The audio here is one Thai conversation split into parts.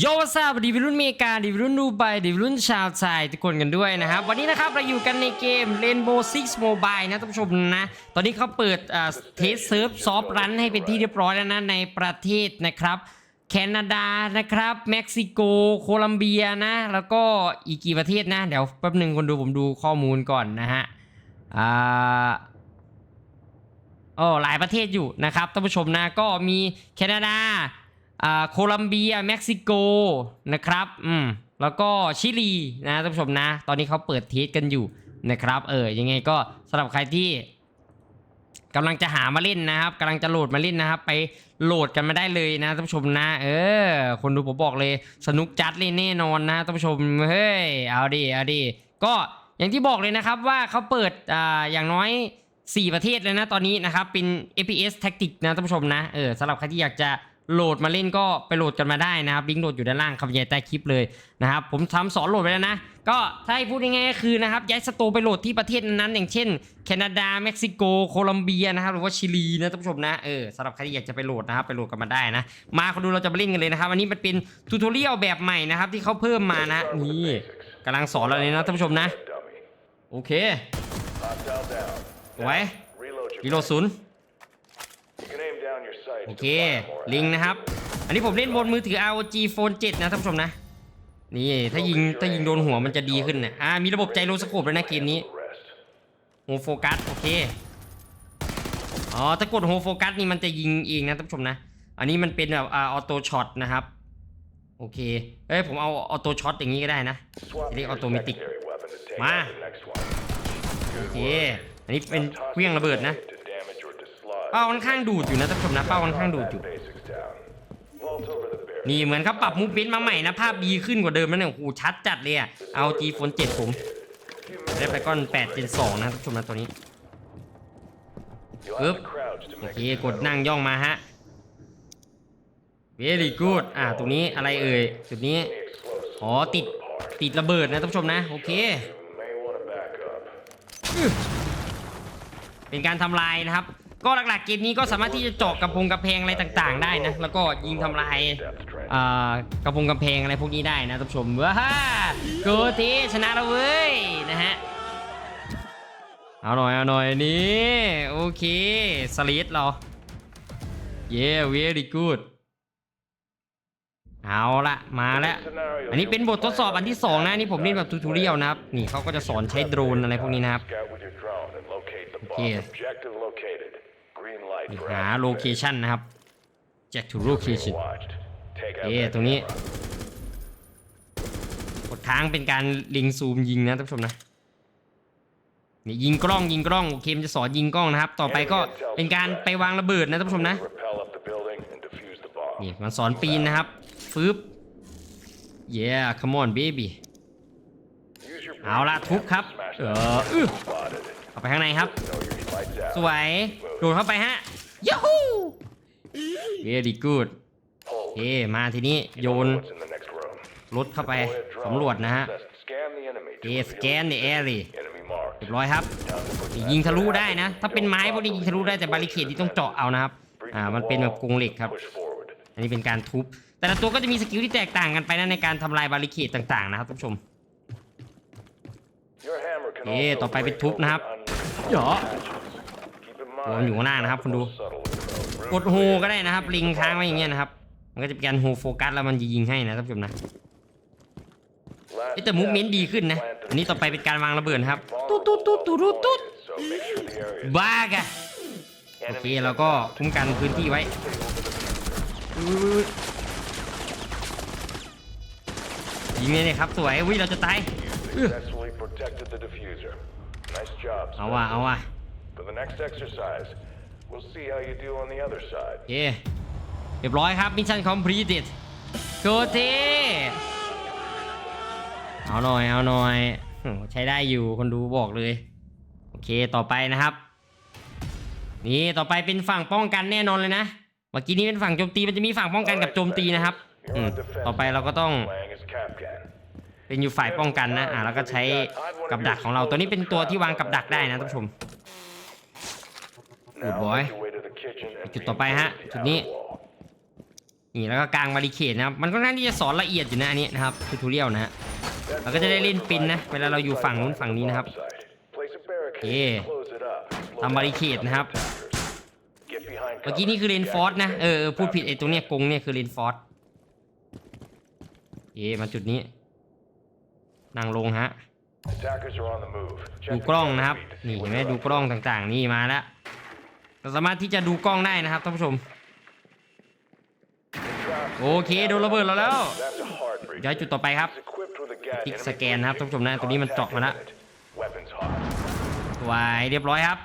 โยซาบดีวิรุ่นเมกาดีวิรุ่นดูไบดีวิรุ่นชาวไทยทุกคนกันด้วยนะครับ วันนี้นะครับเราอยู่กันในเกม Rainbow Six Mobile นะท่านผู้ชมนะ ตอนนี้เขาเปิดเทสเซิร์ฟซอฟรันให้เป็นที่เรียบร้อยแล้วนะ ในประเทศนะครับ แคนาดานะครับเม็กซิโก โคลัมเบียนะ แล้วก็อีกกี่ประเทศนะ เดี๋ยวแป๊บหนึ่งคนดูผมดูข้อมูลก่อนนะฮะอ่าโอ้หลายประเทศอยู่นะครับท่านผู้ชมนะก็มีแคนาดา อ่าโคลัมเบียเม็กซิโกนะครับอืมแล้วก็ชิลีนะท่านผู้ชมนะ ตอนนี้เขาเปิดเทสกันอยู่นะครับเออยังไงก็สำหรับใครที่กำลังจะหามาเล่นนะครับกำลังจะโหลดมาเล่นนะครับ ไปโหลดกันมาได้เลยนะท่านผู้ชมนะ เออ คนดูผมบอกเลยสนุกจัดเลยแน่นอนนะท่านผู้ชมเฮ้ยเอาดิเอาดิก็อย่างที่บอกเลยนะครับว่าเขาเปิดอ่าอย่างน้อย 4 ประเทศเลยนะตอนนี้นะครับเป็น FPS Tactic นะท่านผู้ชมนะเออสำหรับใครที่อยากจะ โหลดมาเล่นก็ไปโหลดกันมาได้นะครับลิงก์โหลดอยู่ด้านล่างคำบรรยายใต้คลิปเลยนะครับผมทำสอนโหลดไปแล้วนะ ก็ถ้าให้พูดง่ายๆก็คือนะครับย้ายสโตร์ไปโหลดที่ประเทศนั้นๆอย่างเช่น แคนาดาเม็กซิโก โคลัมเบียนะครับหรือว่าชิลีนะท่านผู้ชมนะเออสำหรับใครที่อยากจะไปโหลดนะครับไปโหลดกันมาได้นะมาคนดูเราจะมาเล่นกันเลยนะครับอันนี้มันเป็นทูทอเรียลแบบใหม่นะครับที่เขาเพิ่มมานะนี่กำลังสอนเราเลยนะท่านผู้ชมนะ Dummy. โอเค Hostile down. ไว้ Reload กิ your โลศูนย์ โอ to เค fire more ลิงนะครับ อันนี้ผมเล่นบนมือถือ ROG Phone 7 นะท่านผู้ชมนะ นี่ถ้ายิงถ้ายิงโดนหัวมันจะดีขึ้นนะอ่ามีระบบใจโรสโคปเลยนะเกมนี้ the rest. โฮโฟกัสโอเค อ๋อถ้ากดโฮโฟกัสนี่มันจะยิงเองนะท่านผู้ชมนะ อันนี้มันเป็นแบบอ่าออโต้ช็อตนะครับ โอเค เอ้ยผมเอาออโต้ช็อตอย่างนี้ก็ได้นะ Swap Jadi your automatic. secondary weapon to take Ma. out the next one. โอเค อันนี้เป็นเครื่องระเบิดนะ เป้าค่อนข้างดูดอยู่นะท่านผู้ชมนะเป้าค่อนข้างดูดอยู่ Basics down. Vault over the barrier. นี่เหมือนเขาปรับมูฟเมนต์มาใหม่นะ ภาพดีขึ้นกว่าเดิมแล้วเนี่ยโอ้โหชัดจัดเลยอะเอา G Phone 7ผมได้ไปก้อน8 Gen 2นะท่านผู้ชมนะตัวนี้ You'll Oop. have to crouch to โอ make เค it กดนั่งย่องมาฮะ very good อ่าตรงนี้อะไรเอ่ยจุดนี้ explosive. อ๋อติดติดระเบิดนะท่านผู้ชมนะ โอเค You may want to back up. เป็นการทำลายนะครับ ก็หลักๆเกมนี้ก็สามารถที่จะเจาะกระพงกระแพงอะไรต่างๆ ได้นะ แล้วก็ยิงทำลายกระพงกระแพงอะไรพวกนี้ได้นะท่านผู้ชมว้าฮ่าโกทีชนะแล้วเว้ยนะฮะเอาหน่อยเอาหน่อยนี่โอเคสลิดเราเย้ very good เอาละมาแล้ว อันนี้เป็นบททดสอบอันที่สองนะนี่ผมเล่นแบบทูทูเรียลนะครับ นี่เขาก็จะสอนใช้โดรนอะไรพวกนี้นะครับ Scout with your drone and locate the bomb. Okay. Objective located. Green light นี่ for หา activation. โลเคชันนะครับ Jack to location Watched. Take out เอ๊ะ that ตรงนี้ camera. กดค้างเป็นการเล็งซูมยิงนะท่านผู้ชมนะนี่ยิงกล้องยิงกล้องโอเคมันจะสอนยิงกล้องนะครับ ต่อไปก็เป็นการไปวางระเบิดนะท่านผู้ชมนะ Rappel up the building and defuse the bomb. นี่มันสอนปีนนะครับฟึบ yeah come on baby Use your เอาละทุบครับ Smash เอ that ออื้อ spotted. เข้าไปข้างในครับ Know your lights out. สวย โดดเข้าไปฮะยูฮู very good Hold. เอ๊มาทีนี้ You โย don't น know what's in the next room. รถเข้าไป Deploy a drone. สำรวจนะฮะ Assess- Scan the enemy. to เอ๊ reveal สแกนในแอร์ Enemy marked. เรียบร้อยครับ Time to put นี่ that ยิงทะลุ threat ได้นะ ถ้าเป็นไม้พวกนี้ยิงทะลุได้แต่บาริเคดที่ต้องเจาะเอานะครับ Breach อ่า the มันเป็นแบบ wall. กรงเหล็กครับ Push forward. อันนี้เป็นการทุบ แต่ละตัวก็จะมีสกิลที่แตกต่างกันไปนะในการทำลายบาริเคดต่างๆนะครับท่านผู้ชม Your hammer can เอ๊ะ also ต่อไปเป็น break ทุบนะครับ open เหรอ unnoticed Keep in โอ้มันอยู่ข้างหน้านะครับคุณดู กดโฮก็ได้นะครับ ลิงค้างไว้อย่างเงี้ยนะครับ มันก็จะเป็นการโฮโฟกัสแล้วมันจะยิงให้นะท่านผู้ชมนะแต่มูฟเมนต์ดีขึ้นนะ อันนี้ต่อไปเป็นการวางระเบิดครับ ตุ๊ดตุ๊ดตุ๊ดตุ๊ดตุ๊ดบ้ากะโอเคเราก็คุ้มกันพื้นที่ไว้ ยิงเลยเนี่ยครับสวยวิเราจะตาย เอาว่ะเอาว่ะ For the next exercise, we'll see how you do on the other side. โอเคเรียบร้อยครับมิชชั่นคอมพลีทโกเทเอาหน่อยเอาหน่อยโอ้ใช้ได้อยู่คนดูบอกเลย โอเคต่อไปนะครับ นี่ต่อไปเป็นฝั่งป้องกันแน่นอนเลยนะเมื่อกี้นี้เป็นฝั่งโจมตีมันจะมีฝั่งป้องกันกับโจมตีนะครับ You're อืม on defense. ต่อไปเราก็ต้อง Playing as Capcan. เป็นอยู่ฝ่ายป้องกันนะอ่าแล้วก็ใช้กับดักของเราตัวนี้เป็นตัวที่วางกับดักได้นะท่านผู้ชม Good Now boy. make your way to the kitchen and จุดต่อไปฮะ reinforce the จุดนี้ outer wall. นี่แล้วก็กลางบาริเคดนะครับ มันค่อนข้างที่จะสอนละเอียดอยู่นะอันนี้นะครับทูทูเรียลนะฮะเราก็จะได้เล่นปินนะ เวลาเราอยู่ฝั่งนู้นฝั่งนี้นะครับ Place a barricade, Yeah. close it up. Slow ทำบาริเคดนะครับ Get behind เมื่อกี้นี่คือเลนฟอร์สนะเออเออพูดผิดไอ้ตรงเนี้ยกงเนี่ยคือเลนฟอร์สเอ๊มาจุดนี้ นั่งลงฮะ Attackers are on the move. ดู Check กล้องนะครับ the นี่ feed. เห็นไหมดูกล้องต่างๆ นี่มาแล้ว เราสามารถที่จะดูกล้องได้นะครับท่านผู้ชม โอเคโดนระเบิดเราแล้วย้ายจุดต่อไปครับติ๊กสแกนนะครับท่านผู้ชมนะตัวนี้มันเจาะมาแล้ววายเรียบร้อยครับ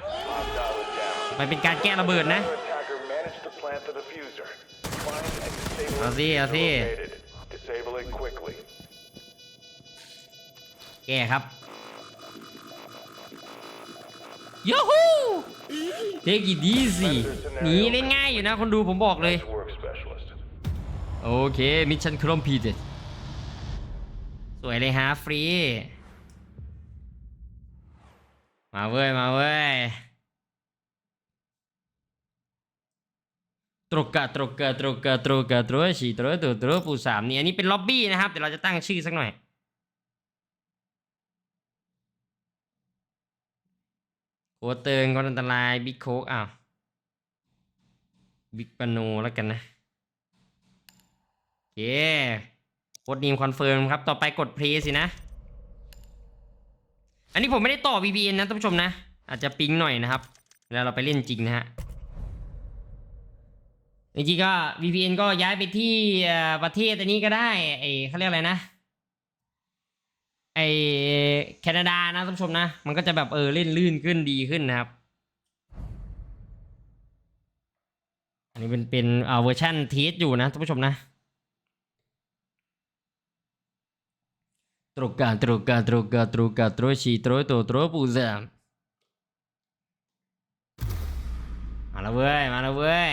ไปเป็นการแก้ระเบิดนะเอาสิเอาสิแก้ครับ ยูฮูเทกิดีสิหนีเล่นง่ายอยู่นะคนดูผมบอกเลย โอเค มิชชั่นครอมพีเดสวยเลยฮะฟรี มาเว้ย มาเว้ย ตรกกะตรกกะตรกกะตรกกะตรกฉีตรกตัวตรกปูสามนี่ อันนี้เป็นล็อบบี้นะครับ เดี๋ยวเราจะตั้งชื่อสักหน่อย โคเติงคนอันตรายบิ๊กโคกอ้าวบิ๊กปาโนแล้วกันนะเคโคดนีมคอนเฟิร์มครับ ต่อไปกดเพลย์สินะ อันนี้ผมไม่ได้ต่อ VPN นะท่านผู้ชมนะ อาจจะปิ๊งหน่อยนะครับเวลาเราไปเล่นจริงนะฮะจริงๆก็ VPN ก็ย้ายไปที่ประเทศอันนี้ก็ได้ไอเขาเรียกอะไรนะ ไอแคนาดานะท่านผู้ชมนะ มันก็จะแบบเออเล่นลื่นขึ้นดีขึ้นนะครับ อันนี้เป็นเป็นอ่าเวอร์ชันเทสอยู่นะท่านผู้ชมนะตรกกาตรกกาตรกกาตรกกาตรชีตรโตตรปูซามมาแล้วเว้ย มาแล้วเว้ย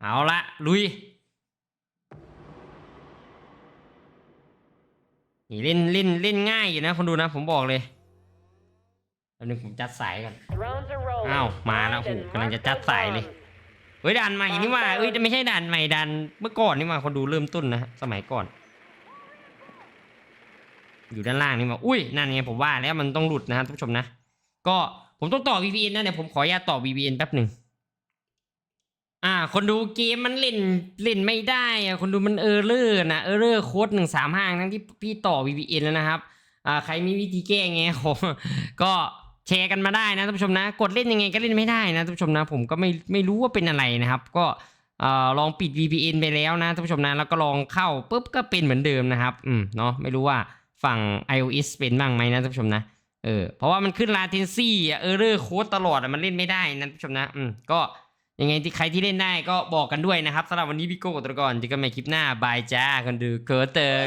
เอาละลุยนี่เล่นเล่นเล่นง่ายอยู่นะคนดูนะผมบอกเลยแล้วนึงผมจัดสายก่อนอ้าวมาแล้วโอ้กำลังจะจัดสายเลยเฮ้ยด่านใหม่นี่ว่าเอ้ยไม่ใช่ด่านใหม่ด่านเมื่อก่อนนี่มาคนดูเริ่มต้นนะฮะสมัยก่อน อยู่ด้านล่างนี่มาอุ้ยนั่นไงผมว่าแล้วมันต้องหลุดนะฮะท่านผู้ชมนะ ก็ผมต้องต่อ VPN นะเดี๋ยวผมขออนุญาตต่อ VPN แป๊บหนึ่ง อ่า คนดูเกมมันเล่นเล่นไม่ได้อะคนดูมันเออร์เลอร์นะเออร์เลอร์โค้ดหนึ่งสามห้างทั้งที่พี่ต่อ VPN แล้วนะครับอ่าใครมีวิธีแก้ไงขอก็แชร์กันมาได้นะท่านผู้ชมนะ กดเล่นยังไงก็เล่นไม่ได้นะท่านผู้ชมนะ ผมก็ไม่ไม่รู้ว่าเป็นอะไรนะครับ ก็อ่อลองปิด VPN ไปแล้วนะท่านผู้ชมนะแล้วก็ลองเข้าปุ๊บก็เป็นเหมือนเดิมนะครับอืมเนาะไม่รู้ว่าฝั่ง iOS เป็นบ้างไหมนะท่านผู้ชมนะเออเพราะว่ามันขึ้น latency อะ error code ตลอดมันเล่นไม่ได้นะท่านผู้ชมนะอืมก็ ยังไงที่ใครที่เล่นได้ก็บอกกันด้วยนะครับสำหรับวันนี้พี่โก้กับตรก่อนเจอกันใหม่คลิปหน้าบายจ้าคนดูเกิดเติง